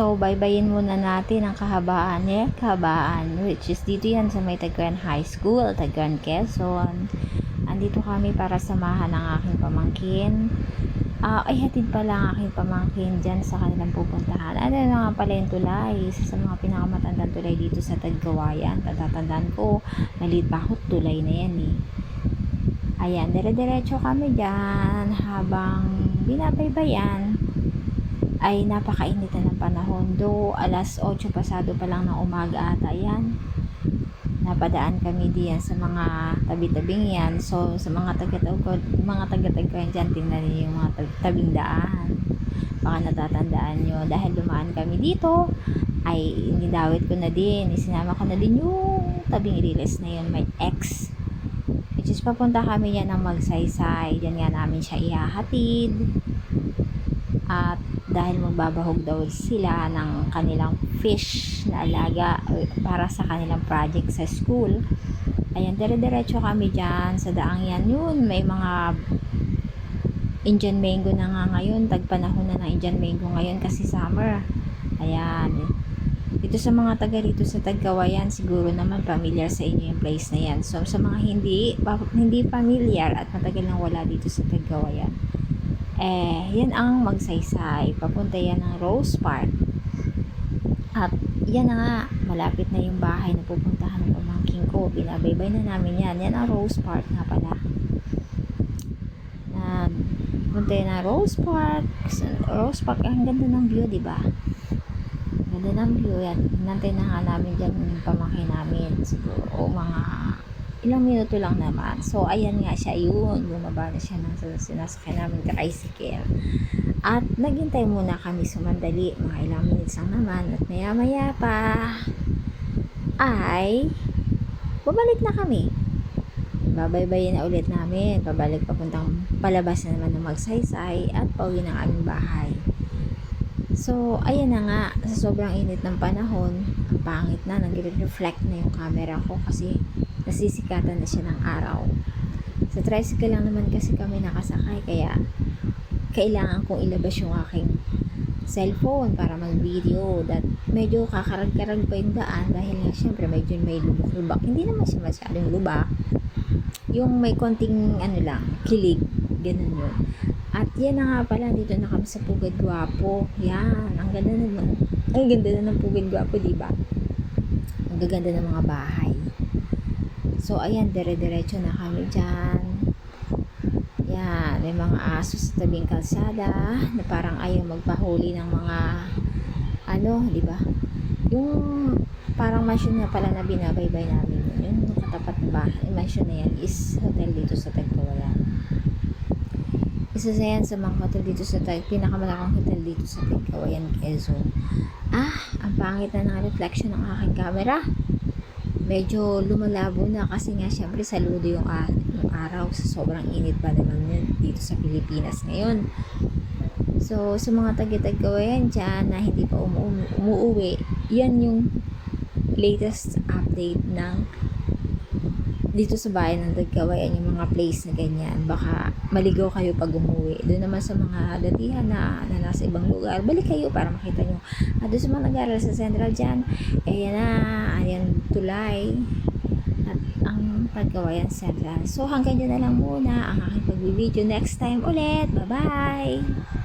So, baybayin muna natin ang kahabaan eh, kahabaan, which is dito yan sa may Tagwan High School, Tagwan, Quezon. Andito kami para samahan ang aking pamangkin. Ah, ay hatid pala ang aking pamangkin dyan sa kanilang pupuntahan. Ano na nga pala yung tulay, isa sa mga pinakamatandang tulay dito sa Tagkawayan. Tatatandaan ko, maliit pa ako, tulay na yan eh. Ayan, dire-diretso kami dyan habang binabaybayan ay napakainit na ng panahon. Do, alas 8 pasado pa lang ng umaga ata yan. Napadaan kami diyan sa mga tabi-tabing yan. So, sa mga taga-tagod, mga taga-tagod dyan, tingnan niyo yung mga tab- tabing daan. Baka natatandaan nyo. Dahil dumaan kami dito, ay inidawit ko na din. Isinama ko na din yung tabing riles na yun, may X. Which is papunta kami yan ng magsaysay. Diyan nga namin siya ihahatid. At dahil magbabahog daw sila ng kanilang fish na alaga eh, para sa kanilang project sa school. Ayan, dire-diretso kami dyan sa daang yan. Yun, may mga Indian mango na nga ngayon. Tagpanahon na ng Indian mango ngayon kasi summer. Ayan. Dito sa mga taga rito sa Tagkawayan, siguro naman familiar sa inyo yung place na yan. So, sa mga hindi, hindi familiar at matagal nang wala dito sa Tagkawayan, eh, yan ang magsaysay. Papunta yan ng Rose Park. At yan na nga, malapit na yung bahay na pupuntahan ng pamangking ko. Binabaybay na namin yan. Yan ang Rose Park nga pala. Na, punta yan ng Rose Park. Rose Park, ang ganda ng view, di ba? Ang Ganda ng view yan. Nantay na nga namin dyan yung pamangkin namin. Siguro, mga ilang minuto lang naman. So, ayan nga siya yun. Bumaba na siya ng sinasakyan namin tricycle. At naghintay muna kami sumandali. Mga ilang minutes lang naman. At maya maya pa ay bumalik na kami. Babaybayin na ulit namin. Pabalik papuntang palabas na naman ng magsaysay at pauwi ng aming bahay. So, ayan na nga, sa sobrang init ng panahon, ang pangit na, nag-reflect na yung camera ko kasi nasisikatan na siya ng araw. Sa tricycle lang naman kasi kami nakasakay, kaya kailangan kong ilabas yung aking cellphone para mag-video that medyo kakarag-karag pa yung daan dahil nga syempre medyo may lubak-lubak. Hindi naman siya masyadong lubak. Yung may konting ano lang, kilig. Ganun yun. At yan na nga pala, dito na kami sa Pugad Guwapo. Yan, ang ganda na ang ganda na ng Pugad Guwapo, di ba? Ang gaganda ng mga bahay. So, ayan, dire-diretso na kami dyan. Yan, may mga aso sa tabing kalsada na parang ayaw magpahuli ng mga ano, di ba? Yung parang mansion na pala na binabaybay namin yun. Yun, yung katapat na bahay. Mansion na yan is hotel dito sa Tagkawayan. Isa sa yan sa mga hotel dito sa Tag, pinakamalakang hotel dito sa Tagkawayan, Quezon. Ah, ang pangit na ng reflection ng aking camera. Medyo lumalabo na kasi nga syempre saludo yung, ah, yung araw sa sobrang init pa naman yun dito sa Pilipinas ngayon. So, sa mga taga-Tagkawayan dyan na hindi pa umu- umuwi, yan yung latest update ng dito sa bayan ng Tagkawayan yung mga place na ganyan. Baka maligaw kayo pag umuwi. Doon naman sa mga datihan na, na nasa ibang lugar, balik kayo para makita nyo. At doon sa mga nag-aaral sa Central dyan, eh yan na, ayan tulay. At ang Tagkawayan Central. So hanggang dyan na lang muna ang aking pagbibideo. Next time ulit. Bye-bye!